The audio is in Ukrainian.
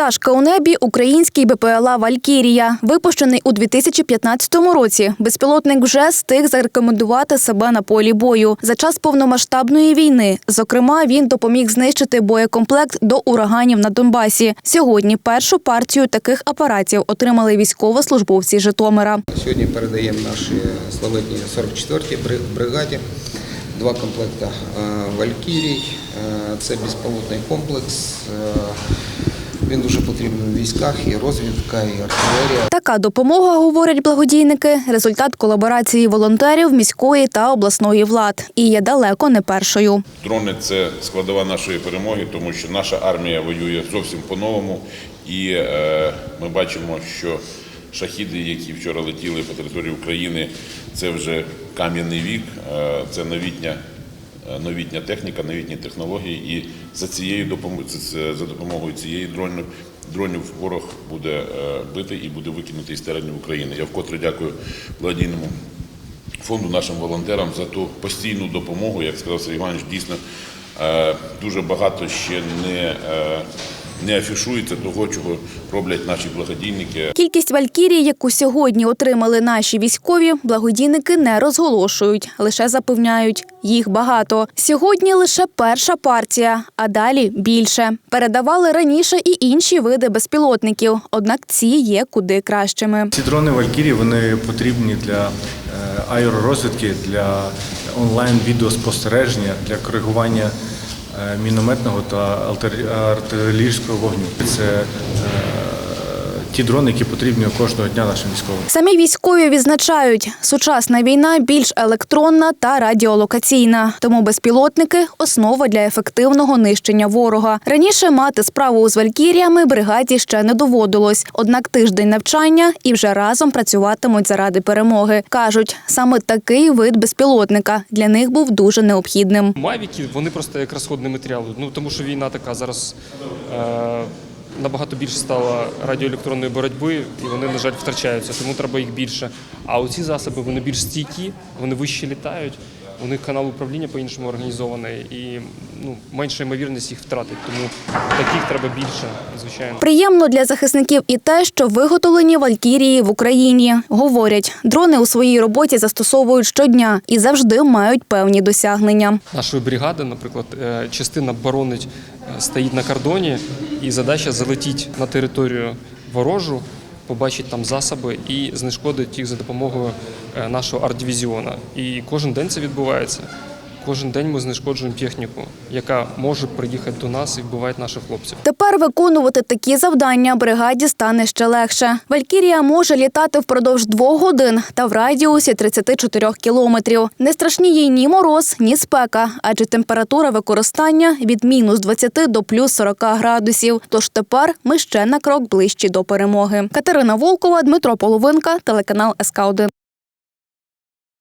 Пташка у небі український БПЛА Валькірія, випущений у 2015 році. Безпілотник вже встиг зарекомендувати себе на полі бою за час повномасштабної війни. Зокрема, він допоміг знищити боєкомплект до ураганів на Донбасі. Сьогодні першу партію таких апаратів отримали військовослужбовці Житомира. Сьогодні передаємо нашій славетній 44-й бри- бригаді два комплекти е, Валькірій. Е, Це безпілотний комплекс. Він дуже потрібен в військах, і розвідка, і артилерія. Така допомога, говорять благодійники, результат колаборації волонтерів міської та обласної влад і є далеко не першою. Дрони це складова нашої перемоги, тому що наша армія воює зовсім по-новому. І е, ми бачимо, що шахіди, які вчора летіли по території України, це вже кам'яний вік, е, це новітня. Е, Новітня техніка, новітні технології, і за цією за допомогою цієї дронів дронів ворог буде е, бити і буде викинути із теренів України. Я вкотре дякую благодійному фонду нашим волонтерам за ту постійну допомогу. Як сказав Сергій Іванович, дійсно е, дуже багато ще не, не афішується того, чого роблять наші благодійники. Кількість валькірій, яку сьогодні отримали наші військові, благодійники не розголошують, лише запевняють, їх багато. Сьогодні лише перша партія, а далі більше. Передавали раніше і інші види безпілотників, однак ці є куди кращими. Ці дрони Валькірі вони потрібні для е, аеророзвідки, для онлайн відеоспостереження, для коригування мінометного та артилер- артилерійського вогню. Це е, ті дрони, які потрібні кожного дня нашим військовим. Самі військові відзначають, сучасна війна більш електронна та радіолокаційна, тому безпілотники основа для ефективного нищення ворога. Раніше мати справу з валькіріями бригаді ще не доводилось. Однак тиждень навчання і вже разом працюватимуть заради перемоги. кажуть, саме такий вид безпілотника для них був дуже необхідним. Мавіки вони просто як розходний матеріал. Ну тому що війна така зараз е, набагато більше стала радіоелектронної боротьби, і вони, на жаль, втрачаються, тому треба їх більше. А оці засоби вони більш стійкі, вони вище літають. У них канал управління по-іншому організований і ну, менша ймовірність їх втратити. Тому таких треба більше, звичайно. Приємно для захисників і те, що виготовлені валькірії в Україні. Говорять, дрони у своїй роботі застосовують щодня і завжди мають певні досягнення. Нашої бригади, наприклад, е, частина боронить е, стоїть на кордоні, і задача залетіти на територію ворожу, побачити там засоби і знешкодити їх за допомогою е, нашого арт-дивізіона. І кожен день це відбувається. Кожен день ми знешкоджуємо техніку, яка може приїхати до нас і вбивати наших хлопців. Тепер виконувати такі завдання бригаді стане ще легше. Валькірія може літати впродовж двох годин та в радіусі 34 кілометрів. Не страшні їй ні мороз, ні спека, адже температура використання від мінус 20 до плюс 40 градусів. Тож тепер ми ще на крок ближчі до перемоги. Катерина Волкова, Дмитро Половинка, телеканал СК 1